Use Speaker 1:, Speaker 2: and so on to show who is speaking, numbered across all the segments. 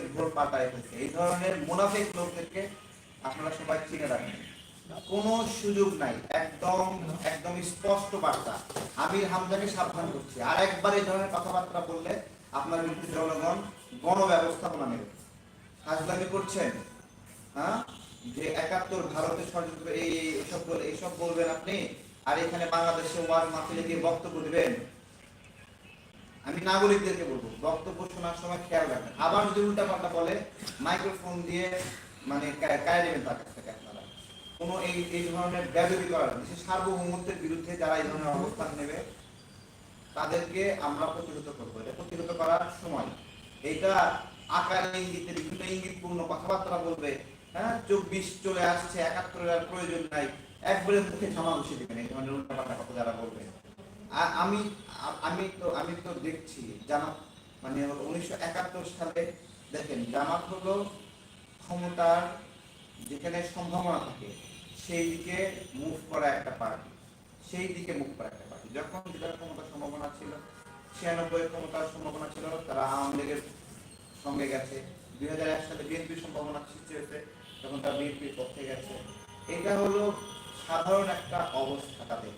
Speaker 1: আজকের ভোট পাল্টায় ফেলছে এই ধরনের মুনাফিক লোকদেরকে আপনারা সবাই চিনে রাখেন। কোনো সুযোগ নাই। একদম একদম স্পষ্ট বার্তা। আমির হামজাকে সাবধান করছি। আর একবার এই ধরনের কথাবার্তা বললে আপনার বিরুদ্ধে জনগণ গণব্যবস্থাপনা নেবে। হাজলামি করছেন? হ্যাঁ? যে একাত্তর ভারতের ষড়যন্ত্র, এই- এইসব বল- এইসব বলবেন আপনি? আর এখানে বাংলাদেশে ওয়াজ মাহফিলে গিয়ে বক্তব্য দিবেন? আমি নাগরিকদেরকে বলব, বক্তব্য শোনার সময় খেয়াল রাখবেন। আবার যদি উল্টা পাল্টা বলে মাইক্রোফোন দিয়ে মানে কায় তার কাছ থেকে আপনারা। কোনো এই এই ধরনের ব্যাধি করার বিশেষ সার্বভৌমত্বের বিরুদ্ধে যারা এই ধরনের অবস্থান নেবে, তাদেরকে আমরা প্রতিহত করব। এটা প্রতিহত করার সময়। এইটা আকার ইঙ্গিতে, বিভিন্ন ইঙ্গিতপূর্ণ কথাবার্তা বলবে। হ্যাঁ চব্বিশ চলে আসছে, একাত্তরের প্রয়োজন নাই। একবারে মুখে ঝামা বসে দেবেন এই ধরনের উল্টাপাল্টা কথা যারা বলবে। আমি আমি তো আমি তো দেখছি জামাত মানে উনিশশো একাত্তর সালে, দেখেন, জামাত হলো ক্ষমতার যেখানে সম্ভাবনা থাকে, সেই দিকে মুভ করা একটা পার্টি সেই দিকে মুখ করা একটা পার্টি যখন যেটার ক্ষমতার সম্ভাবনা ছিল ছিয়ানব্বই ক্ষমতার সম্ভাবনা ছিল, তারা আওয়ামী লীগের সঙ্গে গেছে। দুই হাজার এক সালে বিএনপির সম্ভাবনা সৃষ্টি হয়েছে, তখন তারা বিএনপির পক্ষে গেছে। এটা হলো সাধারণ একটা অবস্থা তাদের।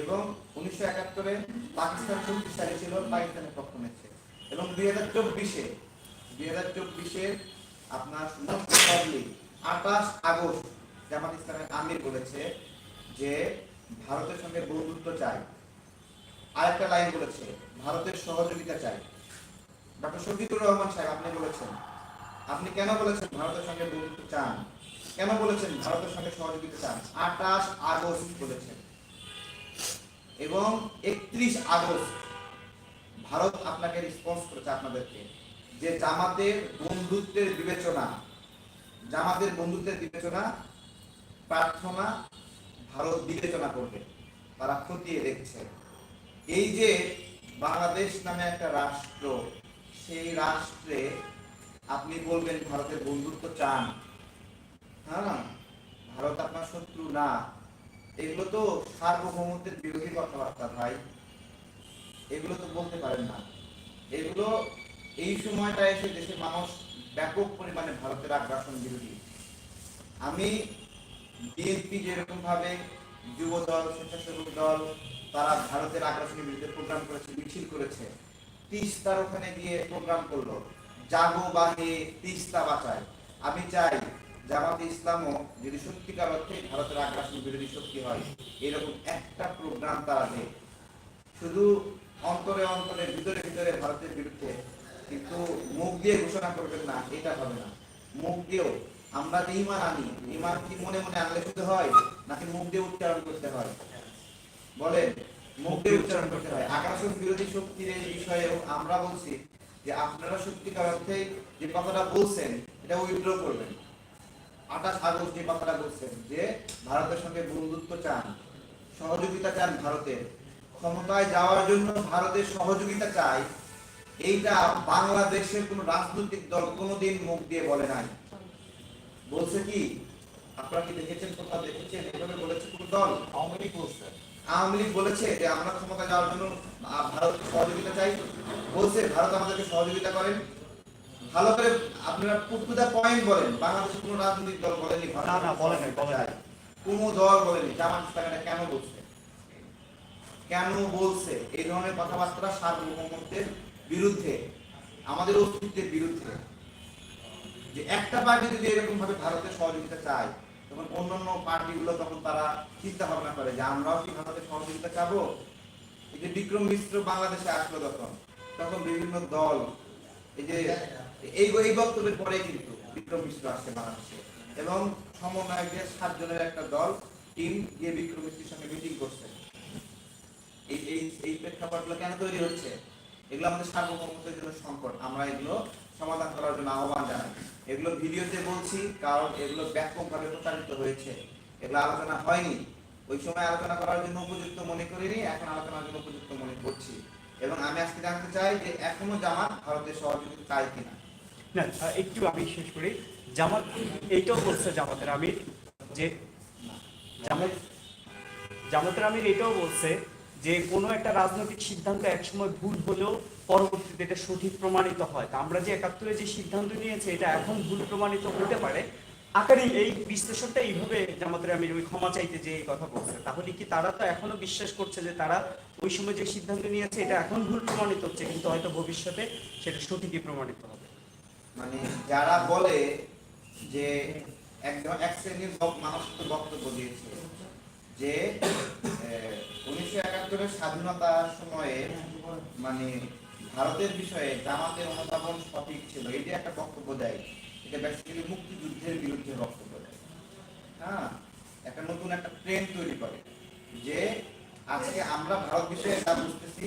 Speaker 1: এবং উনিশশো একাত্তরে পাকিস্তান শক্তিশালী ছিল, পাকিস্তানের পক্ষ নিচ্ছে। এবং দুই হাজার চব্বিশে, দুই হাজার চব্বিশে আপনার আঠাশ আগস্ট জামাত ইসলামের আমির বলেছে যে ভারতের সঙ্গে বন্ধুত্ব চাই। আরেকটা লাইন বলেছে, ভারতের সহযোগিতা চাই। ডক্টর শফিকুর রহমান সাহেব, আপনি বলেছেন। আপনি কেন বলেছেন ভারতের সঙ্গে বন্ধুত্ব চান? কেন বলেছেন ভারতের সঙ্গে সহযোগিতা চান? আঠাশ আগস্ট বলেছেন। এবং একত্রিশ আগস্ট, ভারত আপনাকে রেসপন্স করেছে আপনাদেরকে যে জামাতের বন্ধুত্বের বিবেচনা, জামাতের বন্ধুত্বের বিবেচনা, প্রার্থনা ভারত বিবেচনা করবে। তারা খতিয়ে দেখছে। এই যে বাংলাদেশ নামে একটা রাষ্ট্র, সেই রাষ্ট্রে আপনি বলবেন ভারতের বন্ধুত্ব চান। হ্যাঁ ভারত আপনার শত্রু না। এগুলো তো সার্বভৌমত্বের বিরোধী কথাবার্তা ভাই। এগুলো তো বলতে পারেন না। এগুলো এই সময়টা এসে দেশের মানুষ ব্যাপক পরিমাণে ভারতের আগ্রাসন বিরোধী। আমি বিএনপি যেরকম ভাবে যুব দল স্বেচ্ছাসেবক দল, তারা ভারতের আগ্রাসনের বিরুদ্ধে প্রোগ্রাম করেছে, মিছিল করেছে, তিস্তার ওখানে গিয়ে প্রোগ্রাম করল। জাগো বাহে তিস্তা বাঁচায়। আমি চাই জামাতে ইসলামও যদি সত্যিকার অর্থে ভারতের আগ্রাসন বিরোধী শক্তি হয়, এরকম একটা প্রোগ্রাম তারা দেয় শুধু অন্তরে অন্তরে, ভিতরে ভিতরে ভারতের বিরুদ্ধে, কিন্তু মুখ দিয়ে ঘোষণা করবেন না, এটা হবে না। মুখ দিয়েও, আমরা যে ইমান আনি, ইমান কি মনে মনে আনলে শুধু হয়, নাকি মুখ দিয়ে উচ্চারণ করতে হয়? বলেন, মুখ দিয়ে উচ্চারণ করতে হয়। আগ্রাসন বিরোধী শক্তির এই বিষয়ে আমরা বলছি যে আপনারা সত্যিকার অর্থে যে কথাটা বলছেন, এটা উইথড্র করবেন। আঠাশ আগস্ট যে কথাটা বলছেন যে ভারতের সঙ্গে বন্ধুত্ব চান সহযোগিতা চান ভারতের ক্ষমতায় যাওয়ার জন্য ভারতের সহযোগিতা চাই এইটা বাংলাদেশের কোন রাজনৈতিক দল কোনোদিন মুখ দিয়ে বলে নাই। বলছে কি? আপনারা কি দেখেছেন কোথাও দেখেছেন? এভাবে বলেছে কোন দল?
Speaker 2: আওয়ামী লীগ বলছে।
Speaker 1: আওয়ামী লীগ বলেছে যে আমরা ক্ষমতা যাওয়ার জন্য আহ, ভারতকে সহযোগিতা চাই। বলছে ভারত আমাদেরকে সহযোগিতা করেন। ভালো করে আপনারা টু দা পয়েন্ট বলেন বাংলাদেশের কোনো রাজনৈতিক দল বলেনি
Speaker 2: না, না, বলে নাই, বলে নাই।
Speaker 1: কোনো দল বলেনি ইসলাম এটা কেন বলছে? কেন বলছে? এই ধরনের কথাবার্তা সার্বভৌমত্বের বিরুদ্ধে আমাদের অস্তিত্বের বিরুদ্ধে। যে একটা পার্টি যদি এরকম ভাবে ভারতের সহযোগিতা চায় তখন অন্যান্য পার্টিগুলো তখন তারা চিন্তা ভাবনা করে যে আমরাও কি ভারতের সহযোগিতা চাবো? এই যে বিক্রম মিশ্র বাংলাদেশে আসলো তখন তখন বিভিন্ন দল এই যে এই এই বক্তব্যের পরে কিন্তু বিক্রম মিশ্র আসছে বাংলাদেশে। এবং সাতজনের একটা দল, টিম গিয়ে বিক্রম মিশ্রের সঙ্গে মিটিং করছে। এই এই এই প্রেক্ষাপটগুলো কেন তৈরি হচ্ছে? এগুলো আমাদের সার্বভৌমত্বের জন্য সংকট। আমরা এগুলো সমাধান করার জন্য আহ্বান জানাই। এগুলো ভিডিওতে বলছি, কারণ এগুলো ব্যাপকভাবে প্রচারিত হয়েছে। এগুলো আলোচনা হয়নি। ওই সময় আলোচনা করার জন্য উপযুক্ত মনে করিনি, এখন আলোচনার জন্য উপযুক্ত মনে করছি। এবং আমি আজকে জানতে চাই যে এখনও জামাত ভারতের সহযোগিতা চাই কিনা।
Speaker 2: না একটু আমি শেষ করি। জামাত, এইটাও বলছে জামাতের আমির যে জামাত, জামাতের আমির এটাও বলছে যে কোনো একটা রাজনৈতিক সিদ্ধান্ত একসময় ভুল হলেও পরবর্তীতে এটা সঠিক প্রমাণিত হয়। তা আমরা যে একাত্তরে যে সিদ্ধান্ত নিয়েছে, এটা এখন ভুল প্রমাণিত হতে পারে। আকারে, এই বিশ্লেষণটা এইভাবে জামাতের আমির ওই ক্ষমা চাইতে যে এই কথা বলছে, তাহলে কি তারা তো এখনও বিশ্বাস করছে যে তারা ওই সময় যে সিদ্ধান্ত নিয়েছে, এটা এখন ভুল প্রমাণিত হচ্ছে, কিন্তু হয়তো ভবিষ্যতে সেটা সঠিকই প্রমাণিত হবে।
Speaker 1: মানে যারা বলে যে একদম এক শ্রেণির মানুষ তো বক্তব্য দিয়েছে যে উনিশশো একাত্তরের স্বাধীনতার সময়ে মানে ভারতের বিষয়ে জামাতের অনুধাবন সঠিক ছিল। এটা একটা বক্তব্য দেয়। এটা বেসিক্যালি মুক্তিযুদ্ধের বিরুদ্ধে বক্তব্য দেয়। হ্যাঁ? একটা নতুন একটা ট্রেন্ড তৈরি করে যে আজকে আমরা ভারত বিষয়ে যা বুঝতেছি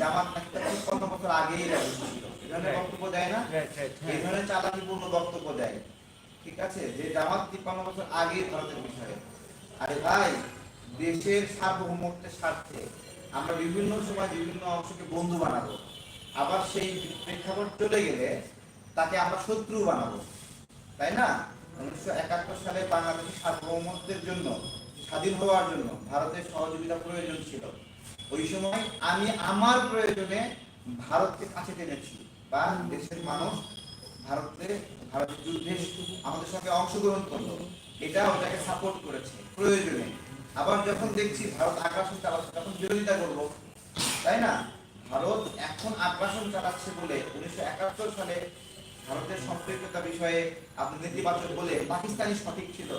Speaker 1: জামাত নাকি তিপ্পান্ন বছর আগেই বক্তব্য দেয় না। এই ধরনের চালাকিপূর্ণ বক্তব্য দেয়। ঠিক আছে? যে জামাত তিপ্পান্ন বছর আগেই ভারতের বিষয়ে। আরে ভাই দেশের সার্বভৌমত্বের স্বার্থে আমরা বিভিন্ন সময় বিভিন্ন অংশকে বন্ধু বানাবো। আবার সেই প্রেক্ষাপট চলে গেলে তাকে আমরা শত্রু বানাবো। তাই না? উনিশশো একাত্তর সালে বাংলাদেশের সার্বভৌমত্বের জন্য স্বাধীন হওয়ার জন্য ভারতের সহযোগিতা প্রয়োজন ছিল। ওই সময় আমি আমার প্রয়োজনে ভারতকে কাছে টেনেছি বা দেশের মানুষ ভারতে, ভারতের যুদ্ধে আমাদের সঙ্গে অংশগ্রহণ করল। এটা ওটাকে সাপোর্ট করেছে প্রয়োজনে। আবার যখন দেখছি ভারত আগ্রাসন চালাচ্ছে, তখন বিরোধিতা করব। তাই না? ভারত এখন আগ্রাসন চালাচ্ছে বলে উনিশশো একাত্তর সালে ভারতের সম্পৃক্ততা বিষয়ে আপনি নেতিবাচক বলে পাকিস্তানি সঠিক ছিল।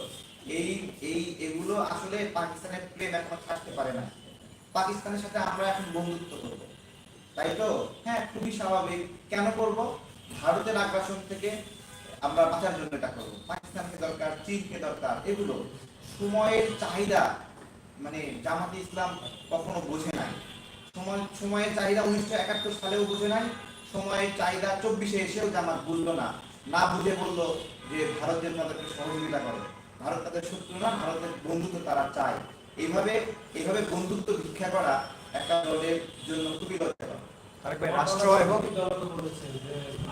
Speaker 1: এই এই, এগুলো আসলে পাকিস্তানের প্লেন এখন থাকতে পারে না। পাকিস্তানের সাথে আমরা এখন বন্ধুত্ব করব। তাই তো? হ্যাঁ খুবই স্বাভাবিক। কেন করব? ভারতের আগ্রাসন থেকে আমরা বাঁচার জন্য এটা করব। পাকিস্তানকে দরকার, চীনকে দরকার, এগুলো। সময়ের চাহিদা মানে জামাতে ইসলাম কখনো বোঝে নাই। সময়, সময়ের চাহিদা উনিশশো একাত্তর সালেও বোঝে নাই। সময়ের চাহিদা চব্বিশে এসেও জামাত বুঝলো না। না বুঝে বলল যে ভারতের তাদেরকে সহযোগিতা করে। ভারত তাদের শত্রু না ভারতের বন্ধুত্ব তারা চায়। এইভাবে এইভাবে বন্ধুত্ব ভিক্ষা করা একটা দলের জন্য খুবই লজ্জাকর
Speaker 2: রাষ্ট্র এবং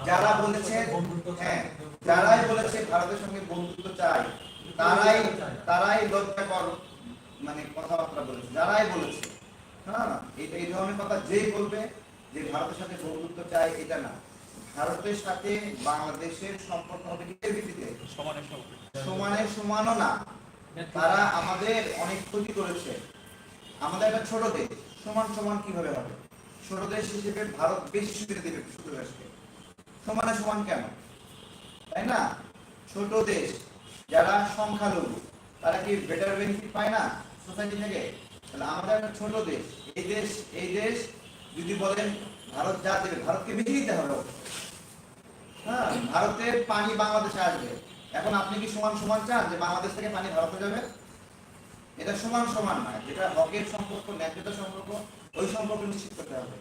Speaker 1: যারা বলেছে হ্যাঁ যারাই বলেছে ভারতের সঙ্গে বন্ধুত্ব চাই তারাই তারাই লজ্জাকর মানে কথাবার্তা বলেছে যারাই বলেছে। হ্যাঁ এটা এই ধরনের কথা যেই বলবে যে ভারতের সাথে বন্ধুত্ব চাই এটা না। ভারতের সাথে বাংলাদেশের সম্পর্ক হবে কিসের ভিত্তিতে?
Speaker 2: সমানে সমানে।
Speaker 1: সমানও না। তারা আমাদের অনেক ক্ষতি করেছে। আমাদের একটা ছোট দেশ সমান সমান কীভাবে হবে? ছোট দেশ হিসেবে ভারত বেশি সুবিধা দেবে সমানে সমান কেন? তাই না? ছোট দেশ যারা সংখ্যালঘু তারা কি বেটার বেনিফিট পায় না সোসাইটি থেকে? তাহলে আমাদের একটা ছোট দেশ এই দেশ এই দেশ যদি বলেন ভারত যা দেবে ভারতকে বেশি দিতে হবে। হ্যাঁ ভারতের পানি বাংলাদেশে আসবে। এখন আপনি কি সমান সমান চান যে বাংলাদেশ থেকে পানি ভারতে যাবে? এটা সমান সমান নয়, যেটা হকের সম্পর্ক, ন্যায্যতার সম্পর্ক, ওই সম্পর্ক নিশ্চিত করতে হবে।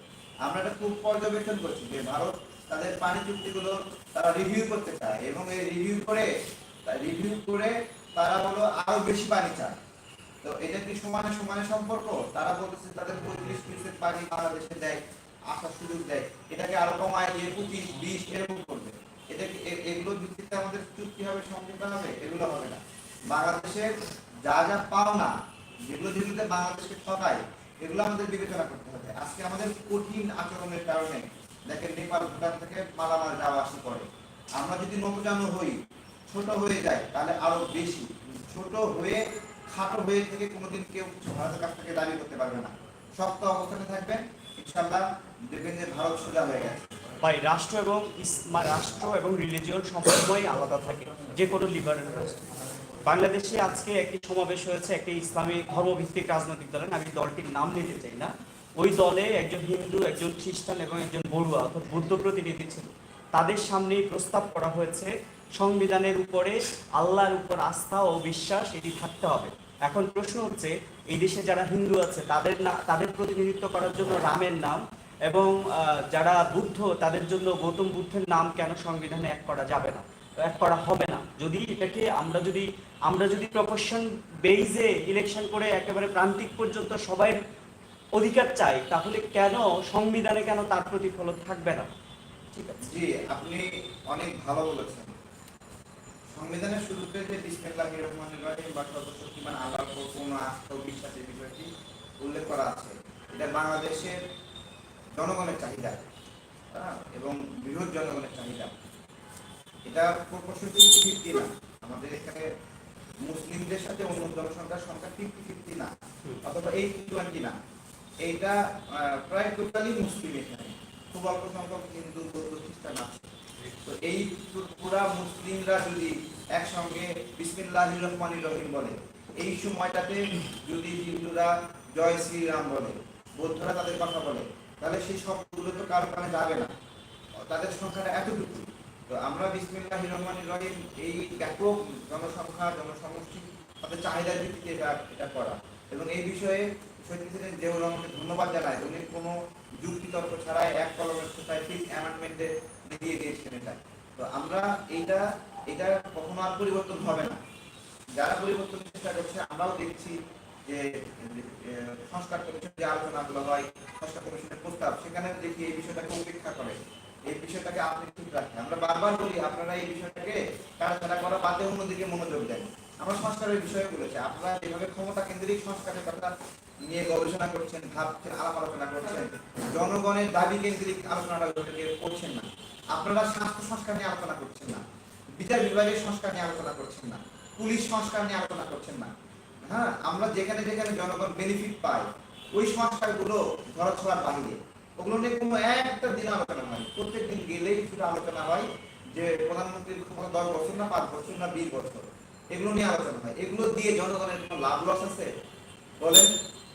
Speaker 1: আমরা এটা খুব পর্যবেক্ষণ করছি যে ভারত তাদের পানি চুক্তিগুলো তারা রিভিউ করতে চায় এবং এই রিভিউ করে রিভিউ করে তারা বলো আরও বেশি পানি চায়। তো এটা কি সমানে সমানে সম্পর্ক? তারা বলতেছে তাদের পঁয়ত্রিশ পানি বাংলাদেশে দেয়। আসার সুযোগ দেয়। এটাকে আরও কমায় দিয়ে পঁচিশ, বিশ, এরকম করবে। এটা কি এগুলোর ভিত্তিতে আমাদের চুক্তি হবে সমঝোতা হবে, এগুলো হবে না। বাংলাদেশের যা যা পাওনা, যেগুলো যেগুলোতে বাংলাদেশকে ঠকায়, এগুলো আমাদের বিবেচনা করতে হবে। আজকে আমাদের কঠিন আচরণের কারণে দেখেন নেপাল, ভুটান থেকে মালামাল যাওয়া আসা করে। আমরা যদি নতজানু হই, ছোট হয়ে যায় তাহলে আরও বেশি। ছোট হয়ে, খাটো হয়ে থেকে কোনোদিন কেউ ভারতের কাছ থেকে দাবি করতে পারবে না। শক্ত অবস্থানে থাকবেন
Speaker 2: ভাই, রাষ্ট্র এবং রাষ্ট্র এবং রিলিজিয়ন আলাদা থাকে, যে কোনো লিবারেল রাষ্ট্র বাংলাদেশে আজকে একটি সমাবেশ হয়েছে, একটি ইসলামী ধর্মভিত্তিক রাজনৈতিক দলের, আমি দলটির নাম নিতে চাই না। ওই দলে একজন হিন্দু, একজন খ্রিস্টান এবং একজন বড়ুয়া অর্থাৎ বৌদ্ধ প্রতিনিধি ছিল। তাদের সামনেই প্রস্তাব করা হয়েছে, সংবিধানের উপরে আল্লাহর উপর আস্থা ও বিশ্বাস এটি থাকতে হবে। এখন প্রশ্ন হচ্ছে, এই দেশে যারা হিন্দু আছে, তাদের না তাদের প্রতিনিধিত্ব করার জন্য রামের নাম এবং যারা বুদ্ধ, তাদের জন্য গৌতম বুদ্ধের নাম কেন সংবিধানে এক করা যাবে না? এক করা হবে না। যদি এটাকে আমরা যদি আমরা যদি প্রপোর্শন বেইজে ইলেকশন করে একেবারে প্রান্তিক পর্যন্ত সবাই অধিকার চাই, তাহলে কেন সংবিধানে কেন তার প্রতিফলন থাকবে না? ঠিক আছে
Speaker 1: জি, আপনি অনেক ভালো বলেছেন। সংবিধানের শুরুতে যে বিসমিল্লাহ রহমানির রহিম বা সর্বশক্তিমান আল্লাহর উপর পূর্ণ আস্থা বিশ্বাসের বিষয়টি উল্লেখ করা আছে এটা বাংলাদেশের জনগণের চাহিদা হ্যাঁ, এবং বৃহৎ জনগণের চাহিদা। এটা প্রপোর্শন ফিফটি না। আমাদের এখানে মুসলিমদের সাথে অন্য জনসংখ্যার সংখ্যা ফিফটি ফিফটি না অথবা এইটি টোয়েন্টি না। এইটা প্রায় টোটালি মুসলিম এখানে। খুব অল্প সংখ্যক হিন্দু বৌদ্ধ খ্রিস্টান আছে। তো এই পুরা মুসলিমরা যদি একসঙ্গে বিসমিল্লাহ রহমান রহিম বলে, এই সময়টাতে যদি হিন্দুরা জয় শ্রীরাম বলে, বৌদ্ধরা তাদের কথা বলে, তাহলে সেই সবগুলো তো কারও কানে যাবে না। তাদের সংখ্যাটা এতটুকু। তো আমরা বিসমিল্লাহ রহমান রহিম এই ব্যাপক জনসংখ্যা জনসমষ্টি তাদের চাহিদার ভিত্তিতে এটা এটা করা। এবং এই বিষয়ে প্রেসিডেন্ট জিয়াউর রহমানকে ধন্যবাদ জানাই উনি কোনো যুক্তি তর্ক ছাড়াই এক কলমের সোসাইটি অ্যামেন্ডমেন্টে দিয়ে দিয়েছেন এটা। তো আমরা এইটা, এটা কখনো আর পরিবর্তন হবে না। যারা পরিবর্তন চেষ্টা করছে, আমরাও দেখছি যে সংস্কার কমিশন যে আলোচনাগুলো হয়, সংস্কার কমিশনের প্রস্তাব, সেখানে দেখি এই বিষয়টাকে উপেক্ষা করে। এই বিষয়টাকে আপনি ঠিক রাখেন। আমরা বারবার বলি, আপনারা এই বিষয়টাকে কাটাছাড়া করা বাদে অন্যদিকে মনোযোগ দেন। আমরা সংস্কারের বিষয়ে বলেছি, আপনারা যেভাবে ক্ষমতা কেন্দ্রিক সংস্কারের কথা নিয়ে গবেষণা করছেন, ভাবছেন, আলাপ আলোচনা করছেন, জনগণের দাবি কেন্দ্রিক আলোচনাটা করছেন না। আপনারা স্বাস্থ্য সংস্কার নিয়ে আলোচনা করছেন না। বিচার বিভাগের সংস্কার নিয়ে আলোচনা করছেন না। পুলিশ সংস্কার নিয়ে আলোচনা করছেন না। হ্যাঁ আমরা যেখানে যেখানে জনগণ বেনিফিট পায়, ওই সংস্কারগুলো ধরা ছোঁয়ার বাহিরে। ওগুলো নিয়ে কোনো একটা দিন আলোচনা হয় প্রত্যেক দিন গেলেই শুধু আলোচনা হয় যে প্রধানমন্ত্রীর ক্ষমতা দশ বছর না পাঁচ বছর না বিশ বছর। এগুলো নিয়ে আলোচনা হয়। এগুলো দিয়ে জনগণের কোনো লাভ লস আছে? বলেন।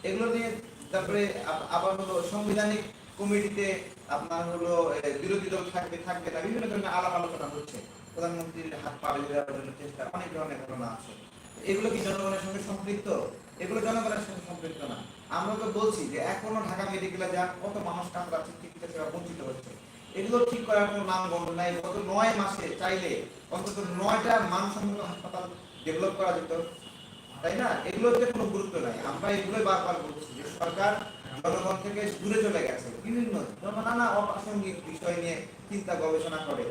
Speaker 1: এগুলো নিয়ে তারপরে আবার হলো সাংবিধানিক কমিটিতে আপনার হলো বিরোধী দল থাকবে থাকবে না, বিভিন্ন ধরনের আলাপ আলোচনা হচ্ছে। প্রধানমন্ত্রীর হাত পা বেঁধে দেওয়ার জন্য চেষ্টা, অনেক ধরনের ঘটনা আছে। এগুলো কি জনগণের সঙ্গে সম্পৃক্ত? এগুলো জনগণের সঙ্গে সম্পৃক্ত না। আমরা তো বলছি যে এখনও ঢাকা মেডিকেলে যা কত মানুষ কাতরাচ্ছে, চিকিৎসা সেবা বঞ্চিত হচ্ছে। এগুলো ঠিক করার কোনো নাম গন্ধ নাই। গত নয় মাসে চাইলে অন্তত নয়টা মানসম্মত হাসপাতাল ডেভেলপ করা যেত। তাই না? এগুলোতে কোনো গুরুত্ব নাই। আমরা এগুলোই বারবার বলছি যে সরকার জনগণ থেকে দূরে চলে গেছে। বিভিন্ন নানা অপ্রাসঙ্গিক বিষয় নিয়ে চিন্তা গবেষণা করে।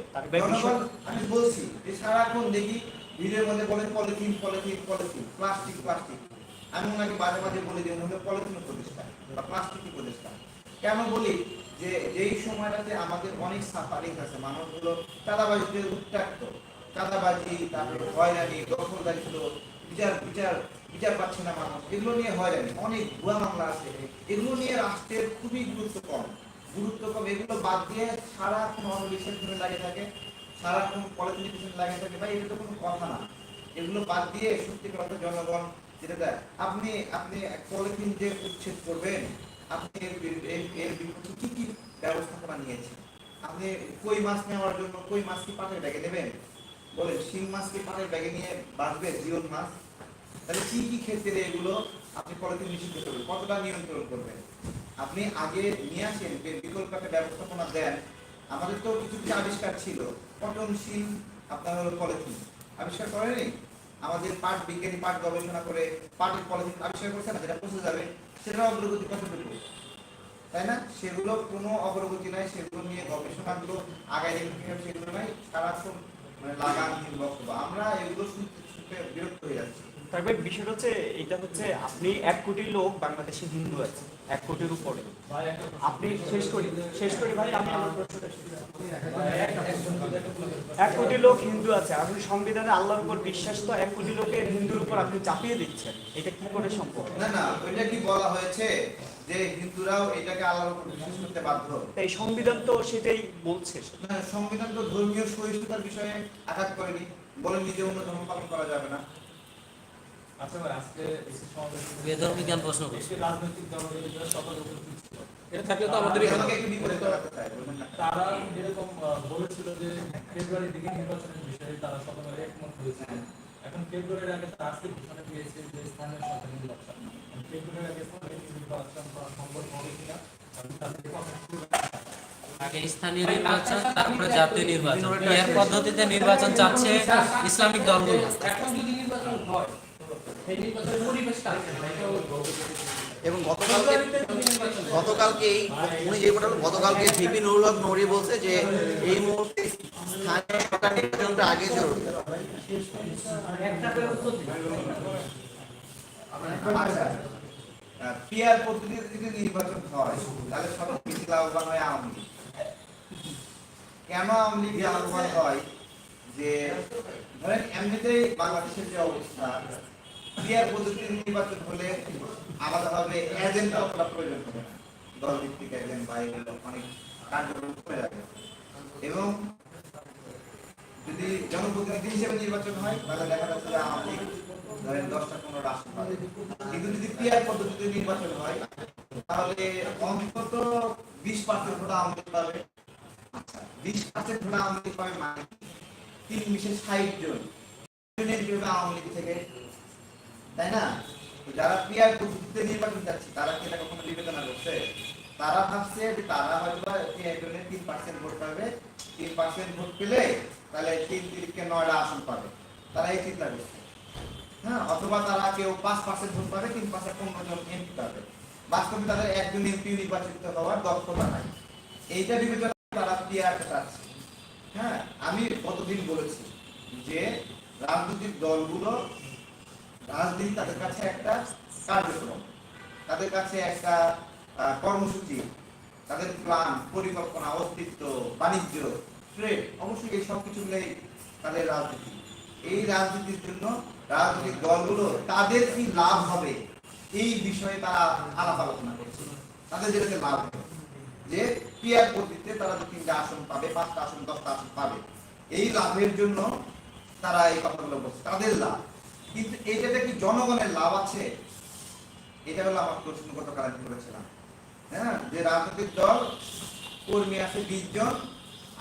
Speaker 1: জনগণ আমি বলছি যে সারাক্ষণ দেখি ভিড়ের মধ্যে বলে polythene polythene polythene plastic plastic. আমি ওনাকে মাঝে মাঝে বলে দিই উনি হলো পলিথিন প্রতিষ্ঠান বা প্লাস্টিক প্রতিষ্ঠান কেন বলি? যে যেই সময়টাতে আমাদের অনেক সাফারিং আছে, মানুষগুলো চাঁদাবাজিতে উত্তাক্ত চাঁদাবাজি, তারপরে হয়রানি, দখলদারি ছিল, বিচার বিচার বিচার পাচ্ছে না মানুষ। এগুলো নিয়ে হয়রানি। অনেক ভুয়া মামলা আছে। এগুলো নিয়ে রাষ্ট্রের খুবই গুরুত্ব কম। গুরুত্ব কম। এগুলো বাদ দিয়ে সারাক্ষণ অনলিশের ধরে লাগিয়ে থাকে, সারাক্ষণ পলিথিন পিছনে লাগিয়ে থাকে। ভাই, এটা তো কোনো কথা না। এগুলো বাদ দিয়ে সত্যি অর্থে জনগণ, যেটা দেয় আপনি আপনি পলিথিন যে উচ্ছেদ করবেন আপনি এর বিপক্ষে কি কি ব্যবস্থাপনা নিয়েছেন? আপনি কই মাছ নেওয়ার জন্য কই পাটের ব্যাগে নেবেন শিং পাটের ব্যাগে নিয়ে বাঁচবে মাছ? তাহলে কি কি ক্ষেত্রে এগুলো আপনি নিষিদ্ধ করবেন? কতটা নিয়ন্ত্রণ করবেন? আপনি আগে নিয়ে আসেন বিকল্প একটা ব্যবস্থাপনা দেন। আমাদের তো কিছু কিছু আবিষ্কার ছিল। পটনশীল আপনার হলো পলিথিন। আবিষ্কার করেনি আমাদের পাট বিজ্ঞানী পাট গবেষণা করে পাটের পলিথিন আবিষ্কার করছে না? যেটা পচে যাবে। সেটা অগ্রগতি কতটুকু তাই না? সেগুলো কোনো অগ্রগতি নাই সেগুলো নিয়ে গবেষণাগুলো আগায় রেখে সেগুলো নাই সারাক্ষণ মানে লাগান বক্তব্য। আমরা এগুলো শুনতে শুনতে বিরক্ত হয়ে যাচ্ছি।
Speaker 2: তবে বিষয়টা হচ্ছে, এটা হচ্ছে আপনি এক কোটি লোক বাংলাদেশে হিন্দু আছে। এক কোটির উপরে। আপনি শেষ করি শেষ করি ভাই আমি আমার প্রশ্নটা এক কোটি লোক হিন্দু আছে আপনি সংবিধানে আল্লাহর উপর বিশ্বাস তো এক কোটি লোকের হিন্দুর উপর আপনি চাপিয়ে দিচ্ছেন। এটা কি করে সম্ভব?
Speaker 1: না না ওইটা কি বলা হয়েছে যে হিন্দুরাও এটাকে আল্লাহর উপর বিশ্বাস করতে বাধ্য?
Speaker 2: তাই সংবিধান তো সেটাই বলছে।
Speaker 1: না সংবিধান তো ধর্মীয় সহিষ্ণুতার বিষয়ে আঘাত করেনি। বলেন নিজে অন্য ধর্ম পালন করা যাবে না
Speaker 3: আচ্ছা ভাই আজকে এসে সমাবেশ
Speaker 4: বেধর্মী জ্ঞান প্রশ্ন করছে?
Speaker 3: রাজনৈতিক দলগুলো সকল এটা থাকলে তো আমাদের এখানে
Speaker 1: আমাকে একটু বিপরীত করাতে চাই বলবেন না
Speaker 3: তারা যেরকম বলেছিল যে ফেব্রুয়ারির দিকে নির্বাচনের বিষয়ে তারা সকলে একমত হয়েছিল এখন ফেব্রুয়ারির আগে তারা আজকে ঘোষণা দিয়েছে যে স্থানীয় সরকার নির্বাচন। ফেব্রুয়ারির আগে স্থানীয় নির্বাচন করা সম্ভব হবে কিনা আমি তাদের
Speaker 4: আগে স্থানীয় নির্বাচন তারপরে জাতীয় নির্বাচন। এর পদ্ধতিতে নির্বাচন চাচ্ছে ইসলামিক দলগুলো।
Speaker 5: এখন যদি নির্বাচন হয়
Speaker 6: এবং গতকালকে। গতকালকে এই উনি যে কথা বললেন, গতকালকে ভিপি নুরুল হক বলছে যে এই মুহূর্তে স্থানীয় সরকার নির্বাচনটা আগে জরুরি
Speaker 1: আচ্ছা পিয়ার পদ্ধতিতে যদি নির্বাচন হয় তাহলে সব লাভবান হয় আওয়ামী। কেন আওয়ামী লীগ লাভবান হয় যে ধরেন এমনিতেই বাংলাদেশের যে অবস্থা ক্রিয়ার পদ্ধতির নির্বাচন হলে আলাদাভাবে এজেন্ট অতটা প্রয়োজন হবে না দল ভিত্তিক এজেন্ট বা এগুলো অনেক কার্যক্রম করে যাবে এবং যদি জনপ্রতিনিধি হিসেবে নির্বাচন হয়, তাহলে দেখা যাচ্ছে যে লীগ ধরেন দশটা, পনেরোটা আসন পাবে কিন্তু যদি পিয়ার পদ্ধতিতে নির্বাচন হয়, তাহলে অন্তত বিশ পার্সেন্ট ভোট লীগ পাবে। আচ্ছা বিশ পার্সেন্ট ভোট লীগ পাবে মানে তিন বিশেষ ষাট জন আওয়ামী লীগ থেকে তাই না? যারা পিয়ার পদ্ধতিতে নির্বাচন যাচ্ছে তারা কি এটা কখনো বিবেচনা করছে? তারা ভাবছে যে তারা হয়তো পিয়ার তিন পার্সেন্ট ভোট পাবে। তিন পার্সেন্ট ভোট পেলে তাহলে তিন তিরিখকে নয়টা আসন পাবে। তারা এই চিন্তা করছে। হ্যাঁ অথবা তারা কেউ পাঁচ পার্সেন্ট ভোট পাবে, তিন পার্সেন্ট পনেরো জন এমপি পাবে। বাস্তবে তাদের একজন এমপি নির্বাচিত হওয়ার দক্ষতা নাই। এইটা বিবেচনা তারা পিয়ার চাচ্ছে। হ্যাঁ আমি কতদিন বলেছি যে রাজনৈতিক দলগুলো রাজনীতি তাদের কাছে একটা কার্যক্রম। তাদের কাছে একটা কর্মসূচি, তাদের প্ল্যান পরিকল্পনা, অস্তিত্ব, বাণিজ্য ট্রেড অবশ্যই এই সব কিছু মিলেই তাদের রাজনীতি। এই রাজনীতির জন্য রাজনৈতিক দলগুলো তাদের কি লাভ হবে, এই বিষয়ে তারা আলাপ আলোচনা করছে। তাদের যেটাতে লাভ হবে, যে পিয়ার পদ্ধতিতে তারা দু তিনটা আসন পাবে, পাঁচটা আসন, দশটা আসন পাবে। এই লাভের জন্য তারা এই কথাগুলো বলছে। তাদের লাভ কিন্তু এটাতে কি জনগণের লাভ আছে, এটা হলো আমার প্রশ্ন গতকাল আমি করেছিলাম। হ্যাঁ? যে রাজনৈতিক দল, কর্মী আছে বিশ জন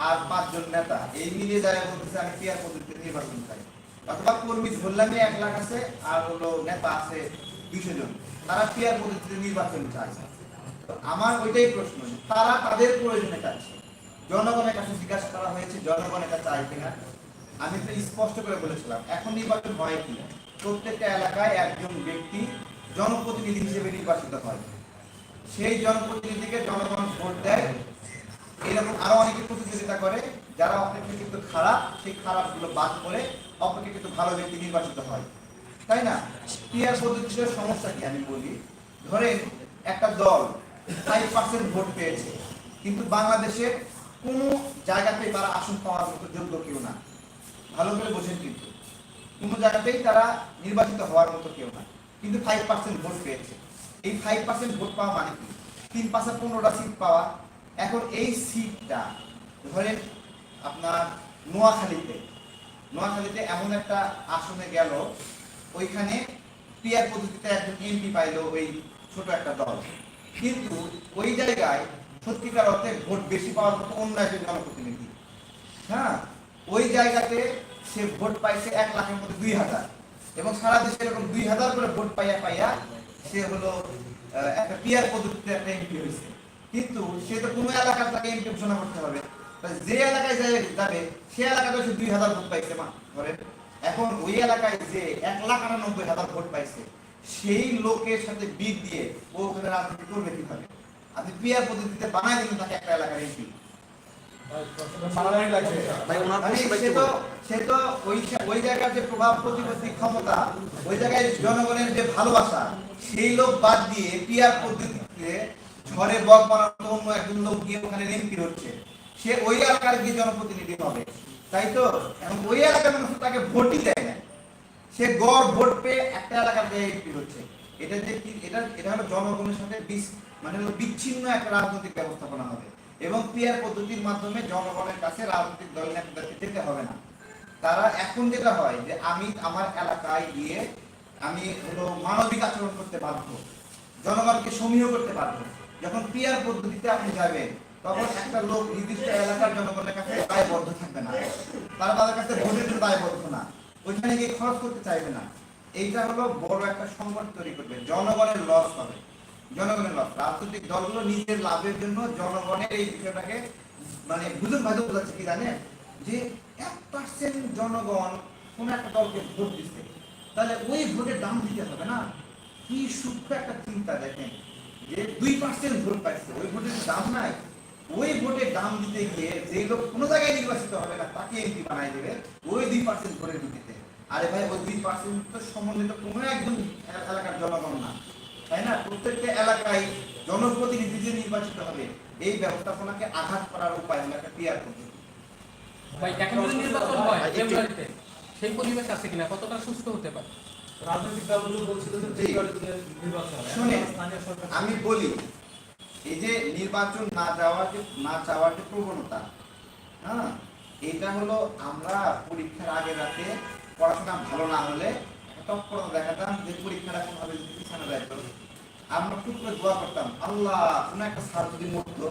Speaker 1: আর পাঁচজন নেতা। এই মিলিয়ে যায় বলতেছে, আমি পিয়ার পদ্ধতিতে নির্বাচন চাই। অথবা কর্মী ধরলামে এক লাখ আছে আর হলো নেতা আছে দুশো জন। তারা পিয়ার পদ্ধতিতে নির্বাচন চায়। আমার ওইটাই প্রশ্ন তারা তাদের প্রয়োজনে চাচ্ছে। জনগণের কাছে জিজ্ঞাসা করা হয়েছে, জনগণ এটা চায় কিনা? আমি তো স্পষ্ট করে বলেছিলাম, এখন নির্বাচন হয় কি প্রত্যেকটা এলাকায় একজন ব্যক্তি জনপ্রতিনিধি হিসেবে নির্বাচিত হয়। সেই জনপ্রতিনিধিকে জনগণ ভোট দেয়। এরকম আরও অনেকে প্রতিযোগিতা করে যারা অপেক্ষাকৃত খারাপ, সেই খারাপগুলো বাদ করে অপেক্ষাকৃত ভালো ব্যক্তি নির্বাচিত হয়। তাই না? পিয়ার পদ্ধতিতে সমস্যা কি আমি বলি? ধরেন একটা দল ফাইভ পার্সেন্ট ভোট পেয়েছে, কিন্তু বাংলাদেশের কোনো জায়গাতে তারা আসন পাওয়ার মতো যোগ্য কেউ না। ভালো করে বোঝেন কিন্তু। কোনো জায়গাতেই তারা নির্বাচিত হওয়ার মতো কেউ না। কিন্তু ফাইভ পার্সেন্ট ভোট পেয়েছে। এই ফাইভ পার্সেন্ট ভোট পাওয়া মানে কি? তিন পাঁচে পনেরোটা সিট পাওয়া। এখন এই সিটটা ধরেন আপনার নোয়াখালীতে নোয়াখালীতে এমন একটা আসনে গেল, ওইখানে পিয়ার পদ্ধতিতে একজন এমপি পাইলো ওই ছোট একটা দল। কিন্তু ওই জায়গায় সত্যিকার অর্থে ভোট বেশি পাওয়ার মতো অন্য একজন জনপ্রতিনিধি। হ্যাঁ? ওই জায়গাতে সে ভোট পাইছে এক লাখের মধ্যে দুই হাজার। এবং সারা দেশে এরকম দুই হাজার করে ভোট পাইয়া পাইয়া সে হলো একটা পিয়ার পদ্ধতিতে একটা এমপি হয়েছে কিন্তু সে তো কোনো এলাকার তাকে এমপি ঘোষণা করতে হবে। যে এলাকায় যাবে, সে এলাকাতে সে দুই হাজার ভোট পাইছে মা, ধরেন। এখন ওই এলাকায় যে এক লাখ আটানব্বই হাজার ভোট পাইছে, সেই লোকের সাথে বিদ দিয়ে ও ওখানে রাজনীতি করবে কীভাবে? আপনি পিয়ার পদ্ধতিতে বানাই দিলেন তাকে একটা এলাকার এমপি ওই ওই জায়গার যে প্রভাব প্রতিপত্তি ক্ষমতা ওই জায়গায় জনগণের যে ভালোবাসা সেই লোক বাদ দিয়ে পিয়ার পদ্ধতিতে ঝড়ে বক বানানো অন্য একজন লোক গিয়ে ওখানে এমপি হচ্ছে সে ওই এলাকার গিয়ে জনপ্রতিনিধি হবে। তাই তো? ওই এলাকার মানুষ তাকে ভোটই দেয় না। সে গড় ভোট পেয়ে একটা এলাকার এমপি হচ্ছে এটা যে এটা এটা হলো জনগণের সাথে মানে বিচ্ছিন্ন একটা রাজনৈতিক ব্যবস্থাপনা হবে। এবং পিয়ার পদ্ধতির মাধ্যমে জনগণের কাছে রাজনৈতিক দল নেতাদেরকে যেতে হবে না। তারা এখন যেটা হয় যে আমি আমার এলাকায় গিয়ে আমি হলো মানবিক আচরণ করতে বাধ্য, জনগণকে সমীহ করতে বাধ্য। যখন পিয়ার পদ্ধতিতে আপনি যাবেন, তখন একটা লোক নির্দিষ্ট এলাকার জনগণের কাছে দায়বদ্ধ থাকবে না। তারা তাদের কাছে ভোটের জন্য দায়বদ্ধ না। ওইখানে গিয়ে খরচ করতে চাইবে না। এইটা হলো বড় একটা সংকট তৈরি করবে। জনগণের লস হবে। জনগণের লস রাজনৈতিক দলগুলো নিজের লাভের জন্য জনগণের এই বিষয়টাকে মানে বুঝুন ভাজু বোঝাচ্ছে কি জানেন? যে এক পার্সেন্ট জনগণ কোন একটা দলকে ভোট দিচ্ছে, তাহলে ওই ভোটের দাম দিতে হবে না। কি সূক্ষ্ম একটা চিন্তা দেখেন, যে দুই পার্সেন্ট ভোট পাইছে, ওই ভোটের দাম নাই। ওই ভোটের দাম দিতে গিয়ে যে লোক কোনো জায়গায় নির্বাচিত হবে না, তাকে এমপি বানাই দেবে, ওই দুই পার্সেন্ট ভোটের ভিত্তিতে। আরে ভাই, ওই দুই পার্সেন্ট তো সম্বন্ধিত কোনো একজন এলাকার প্রত্যেকটা এলাকায় জনপ্রতিনিধি যে নির্বাচিত হবে। এই ব্যবস্থাপনাকে আঘাত করার উপায় হলো একটা পিয়ার পদ্ধতি
Speaker 5: ভাই এখন যদি নির্বাচন হয় ফেব্রুয়ারিতে সেই পরিবেশ আছে কিনা কতটা সুস্থ হতে পারে?
Speaker 3: রাজনৈতিক দলগুলো বলছিল যে ফেব্রুয়ারিতে নির্বাচন হবে
Speaker 1: শুনে,
Speaker 3: এখন স্থানীয় সরকার
Speaker 1: আমি বলি এই যে নির্বাচন না যাওয়ার যে না চাওয়ার যে প্রবণতা হ্যাঁ এটা হলো আমরা পরীক্ষার আগে রাতে পড়াশোনা ভালো না হলে তৎপরতা দেখাতাম যে পরীক্ষাটা কোনোভাবে যদি পিছানো যাইতো আমরা খুব করে দোয়া করতাম, আল্লাহ একটা যদি মরতো,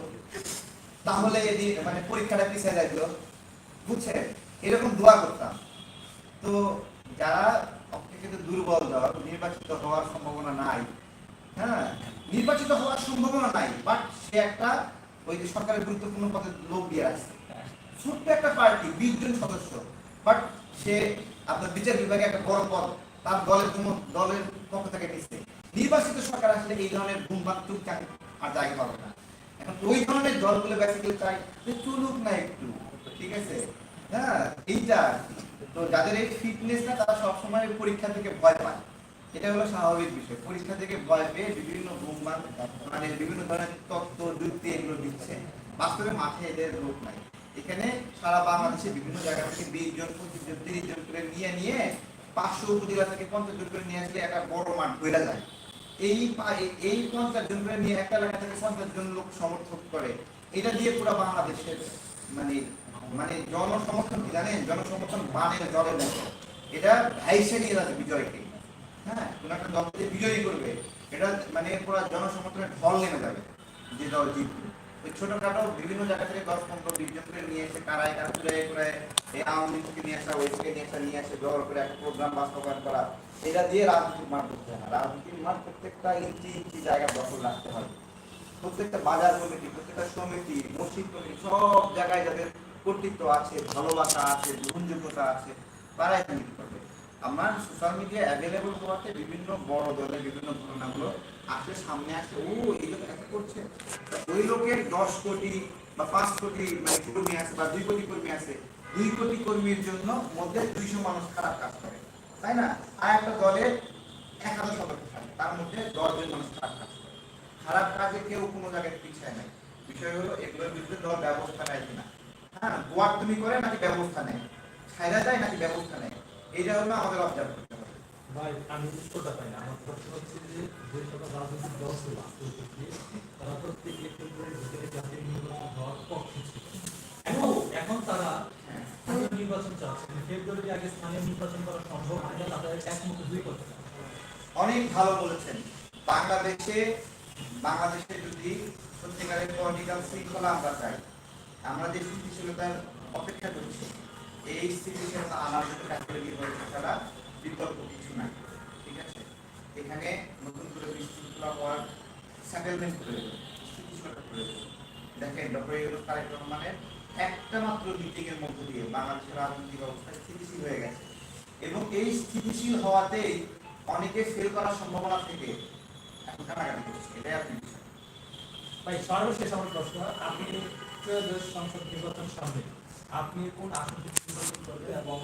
Speaker 1: তাহলে মানে পরীক্ষাটা পিছিয়ে এরকম দোয়া করতাম। তো যারা অপেক্ষিত দুর্বল দল নির্বাচিত হওয়ার সম্ভাবনা নাই। হ্যাঁ নির্বাচিত হওয়ার সম্ভাবনা নাই বাট সে একটা, ওই যে সরকারের গুরুত্বপূর্ণ পদে লোক দিয়ে আসছে। ছোট্ট একটা পার্টি, বিশ জন সদস্য বাট সে আপনার বিচার বিভাগে একটা বড় পদ, তার দলের কোনো, দলের পক্ষ থেকে নিচ্ছে নির্বাচিত সরকার আসলে এই ধরনের ঘুমবান চুপ চাই আর জায়গা পাবে না। এখন ওই ধরনের দলগুলো বেসিক্যালি চাই যে চলুক না একটু, ঠিক আছে? হ্যাঁ এইটা তো যাদের এই ফিটনেসটা তারা সবসময় পরীক্ষা থেকে ভয় পায়। এটা হলো স্বাভাবিক বিষয়। পরীক্ষা থেকে ভয় পেয়ে বিভিন্ন গুমবান মানে বিভিন্ন ধরনের তত্ত্ব, যুক্তি এগুলো দিচ্ছে। বাস্তবে মাঠে এদের লোক নাই। এখানে সারা বাংলাদেশে বিভিন্ন জায়গা থেকে বিশ জন, পঁচিশ জন, তিরিশ জন করে নিয়ে নিয়ে পাঁচশো উপজেলা থেকে পঞ্চাশ জন করে নিয়ে আসলে একটা বড় মাঠ যায়। এই এই- পঞ্চাশ জন করে নিয়ে একটা এলাকা থেকে পঞ্চাশ জন লোক সমর্থন করে, এটা দিয়ে পুরো বাংলাদেশের মানে মানে জনসমর্থন কি জানেন? জনসমর্থন জলের মতো। এটা ভাইসে নিয়ে যাচ্ছে বিজয়কে। হ্যাঁ কোন একটা দল যে বিজয়ী করবে। এটা মানে পুরো জনসমর্থনের ঢল নেমে যাবে, যে দল জিতবে। ছোটখাটো বিভিন্ন জায়গা থেকে দশ পনেরো নিয়ে এসে কারায় কারা করে এই আওয়ামী লীগ থেকে নিয়ে আসা নিয়ে আসা, নিয়ে জোর করে একটা প্রোগ্রাম বাস্তবায়ন করা, এটা দিয়ে রাজনীতির মাঠ করতে হয় রাজনীতির মাঠ প্রত্যেকটা ইঞ্চি ইঞ্চি জায়গা দখল রাখতে হবে প্রত্যেকটা বাজার কমিটি, প্রত্যেকটা সমিতি, মসজিদ কমিটি, সব জায়গায় যাদের কর্তৃত্ব আছে, ভালোবাসা আছে, গ্রহণযোগ্যতা আছে, তারাই তৈরি করবে। আমার সোশ্যাল মিডিয়া অ্যাভেলেবল হওয়াতে বিভিন্ন বড় দলের বিভিন্ন ঘটনাগুলো আসলে সামনে আসে। ও, এই লোক একটা করছে। ওই লোকের দশ কোটি বা পাঁচ কোটি মানে কর্মী আছে বা দুই কোটি কর্মী আছে। দুই কোটি কর্মীর জন্য মধ্যে দুইশো মানুষ খারাপ কাজ করে। তাই না? আর একটা দলের এক হাজার সদস্য থাকে তার মধ্যে দশজন মানুষ খারাপ কাজ করে। খারাপ কাজে কেউ কোনো জায়গায় পিছায় নাই। বিষয় হলো, এগুলোর বিরুদ্ধে দল ব্যবস্থা নেয় কিনা? হ্যাঁ গোয়ার তুমি করে নাকি ব্যবস্থা নেয়? ছাইরা যায় নাকি ব্যবস্থা নেয়? এইটা হলো আমাদের অবজার্ভ করতে হবে
Speaker 3: ভাই আমি উত্তরটা পাই না। আমার প্রশ্ন হচ্ছে যে যে সকল রাজনৈতিক দল ছিল আজকের তারা প্রত্যেকে ফেব্রুয়ারির ভিতরে জাতীয় নির্বাচন হওয়ার পক্ষে ছিল। এবং এখন তারা নির্বাচন চাচ্ছে। আগে স্থানীয় নির্বাচন করা সম্ভব হয় না তাদের একমত দুই কথা
Speaker 1: অনেক ভালো বলেছেন। বাংলাদেশে বাংলাদেশে যদি সত্যিকারের পলিটিক্যাল শৃঙ্খলা আমরা চাই আমরা যে স্থিতিশীলতার অপেক্ষা করছি এই স্থিতিশীলতা জন্য কাশ্মীর নির্বাচন ছাড়া বিকল্প কিছু নাই, ঠিক আছে? এখানে নতুন করে বিশৃঙ্খলা হওয়ার সেটেলমেন্ট করে দেখেন ডক্টর তারেক রহমানের একটা মাত্র মিটিং এর মধ্য দিয়ে বাংলাদেশের রাজনৈতিক অবস্থা স্থিতিশীল হয়ে গেছে। এবং এই স্থিতিশীল হওয়াতেই অনেকে ফেল করার সম্ভাবনা থেকে এখন কাটাকাটি করছে এটাই আপনি।
Speaker 3: ভাই, সর্বশেষ আমার প্রশ্ন, আপনি সংসদ নির্বাচন সামনে আপনি কোন আসন থেকে নির্বাচন করবেন এবং